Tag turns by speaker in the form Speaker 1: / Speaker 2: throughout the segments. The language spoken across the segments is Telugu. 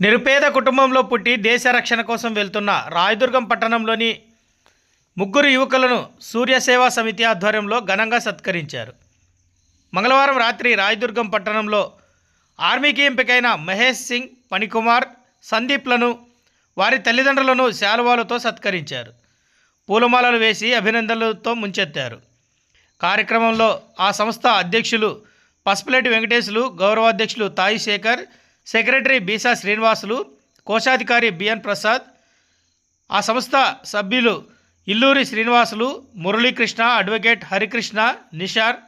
Speaker 1: నిరుపేద కుటుంబంలో పుట్టి దేశ రక్షణ కోసం వెళ్తున్న రాయదుర్గం పట్టణంలోని ముగ్గురు యువకులను సూర్యసేవా సమితి ఆధ్వర్యంలో ఘనంగా సత్కరించారు. మంగళవారం రాత్రి రాయదుర్గం పట్టణంలో ఆర్మీకి ఎంపికైన మహేష్ సింగ్ పణికుమార్ సందీప్లను వారి తల్లిదండ్రులను శాలువాలతో సత్కరించారు. పూలమాలలు వేసి అభినందనలతో ముంచెత్తారు. కార్యక్రమంలో ఆ సంస్థ అధ్యక్షులు పసుపులేటి వెంకటేశులు గౌరవాధ్యక్షులు తాయి శేఖర్ సెక్రటరీ బీసా శ్రీనివాసులు కోశాధికారి బిఎన్ ప్రసాద్ ఆ సంస్థ సభ్యులు Illuri Srinivasulu Muralikrishna advocate Harikrishna Nishar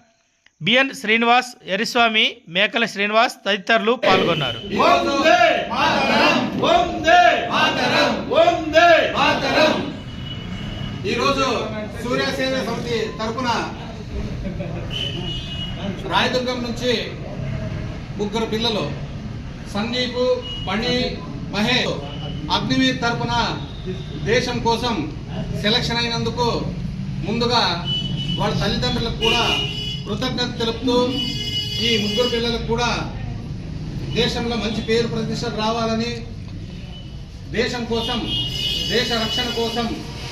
Speaker 1: B N Srinivas Eriswamy Mekala Srinivas తదితరులు పాల్గొన్నారు.
Speaker 2: ఈరోజు సూర్యసేన సమితి తరఫున రాయదుర్గం నుంచి ముగ్గురు పిల్లలు సందీప్ పణి మహేష్ అగ్నివీర్ తరపున దేశం కోసం సెలక్షన్ అయినందుకు ముందుగా వాళ్ళ తల్లిదండ్రులకు కూడా కృతజ్ఞత తెలుపుతూ ఈ ముగ్గురు పిల్లలకు కూడా దేశంలో మంచి పేరు ప్రతిష్ట రావాలని దేశం కోసం దేశ రక్షణ కోసం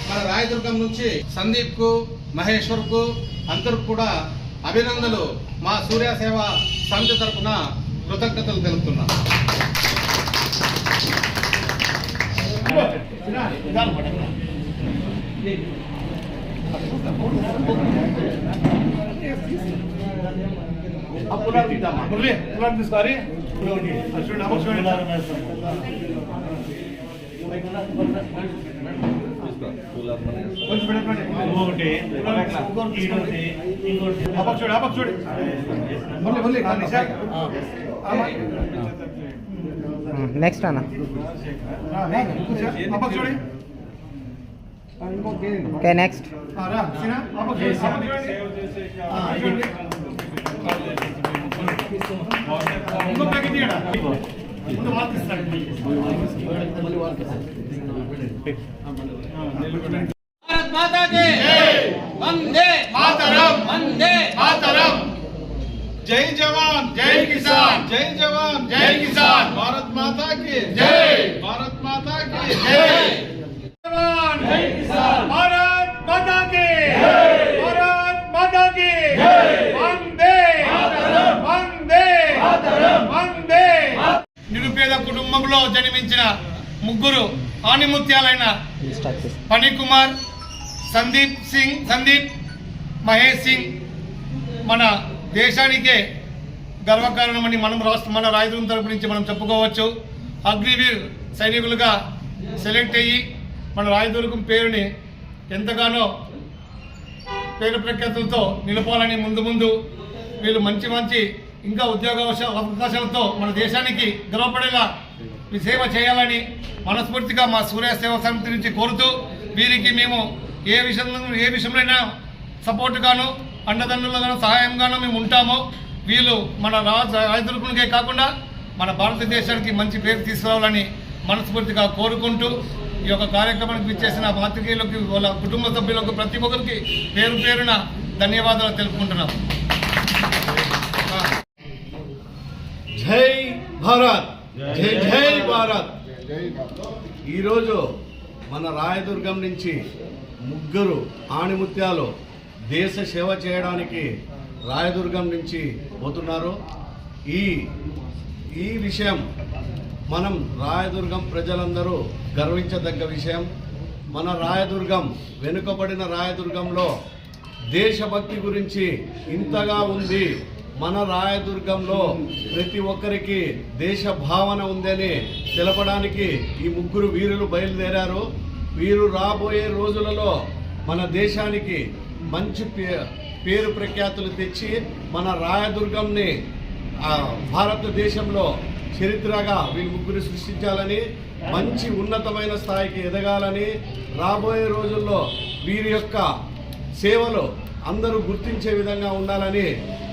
Speaker 2: మన రాయదుర్గం నుంచి సందీప్కు మహేశ్వర్కు అందరికి కూడా అభినందనలు మా సూర్య సేవ సమితి తరపున. కృతజ్ఞతలు తెలుపుతున్నాం.
Speaker 3: మురళి పులాన్ని తీసుకోవాలి చూడండి అమ్మ చూడండి కొంచెం పెట్టండి
Speaker 4: ఇంకొకటి ఇంకోటి ఇంకోటి
Speaker 3: అమ్మ చూడు అమ్మ చూడు మురళి మురళి కానీ సార్
Speaker 5: నెక్స్ట్ అన్న
Speaker 3: అమ్మ చూడు
Speaker 5: ఓకే నెక్స్ట్
Speaker 3: ఆ, రా సీనా అమ్మ చూడు అమ్మ చూడండి ఆ, చూడండి ఇంకో ప్యాకెట్ తీయడా ముందు వాళ్ళకి ఇస్తాడు
Speaker 2: భారత్ మాతా కి వందే
Speaker 3: మాతరం
Speaker 2: వందే
Speaker 3: మాతరం జై జవాన్ జై కిసాన్ జై జవాన్ జై కిసాన్ భారత్ మాతా కి జై భారత్ మాతా కి జై ముగ్గురు ఆనిముత్యాలైన ఫణికుమార్ సందీప్ సింగ్ సందీప్ మహేష్ సింగ్. మన దేశానికే గర్వకారణమని మనం రాష్ట్ర మన రాయదుర్గం తరపు నుంచి మనం చెప్పుకోవచ్చు. అగ్నివీర్ సైనికులుగా సెలెక్ట్ అయ్యి మన రాయదుర్గం పేరుని ఎంతగానో పేరు ప్రఖ్యాతులతో నిలపాలని ముందు ముందు వీళ్ళు మంచి మంచి ఇంకా ఉద్యోగ అవకాశాలతో మన దేశానికి గర్వపడేలా మీ సేవ చేయాలని మనస్ఫూర్తిగా మా సూర్య సేవా సమితి నుంచి కోరుతూ వీరికి మేము ఏ విషయంలో ఏ విషయంలోనైనా సపోర్ట్గాను అండదండలుగాను సహాయంగాను మేము ఉంటాము. వీళ్ళు మన రాజ రాయదుర్గునికే కాకుండా మన భారతదేశానికి మంచి పేరు తీసుకురావాలని మనస్ఫూర్తిగా కోరుకుంటూ ఈ యొక్క కార్యక్రమానికి విచ్చేసిన పాత్రికేయులకు వాళ్ళ కుటుంబ సభ్యులకు ప్రతి ఒక్కరికి పేరు పేరున ధన్యవాదాలు తెలుపుకుంటున్నాం.
Speaker 6: జై భారత్! జై జై భారత్. ఈరోజు మన రాయదుర్గం నుంచి ముగ్గురు ఆణిముత్యాలు దేశ సేవ చేయడానికి రాయదుర్గం నుంచి పోతున్నారు. ఈ ఈ విషయం మనం రాయదుర్గం ప్రజలందరూ గర్వించదగ్గ విషయం. మన రాయదుర్గం వెనుకబడిన రాయదుర్గంలో దేశభక్తి గురించి ఇంతగా ఉంది. మన రాయదుర్గంలో ప్రతి ఒక్కరికి దేశ భావన ఉందని తెలపడానికి ఈ ముగ్గురు వీరులు బయలుదేరారు. వీరు రాబోయే రోజులలో మన దేశానికి మంచి పే- పేరు ప్రఖ్యాతులు తెచ్చి మన రాయదుర్గంని భారతదేశంలో చరిత్రగా వీళ్ళు ముగ్గురు సృష్టించాలని మంచి ఉన్నతమైన స్థాయికి ఎదగాలని రాబోయే రోజుల్లో వీరి యొక్క సేవలు అందరూ గుర్తించే విధంగా ఉండాలని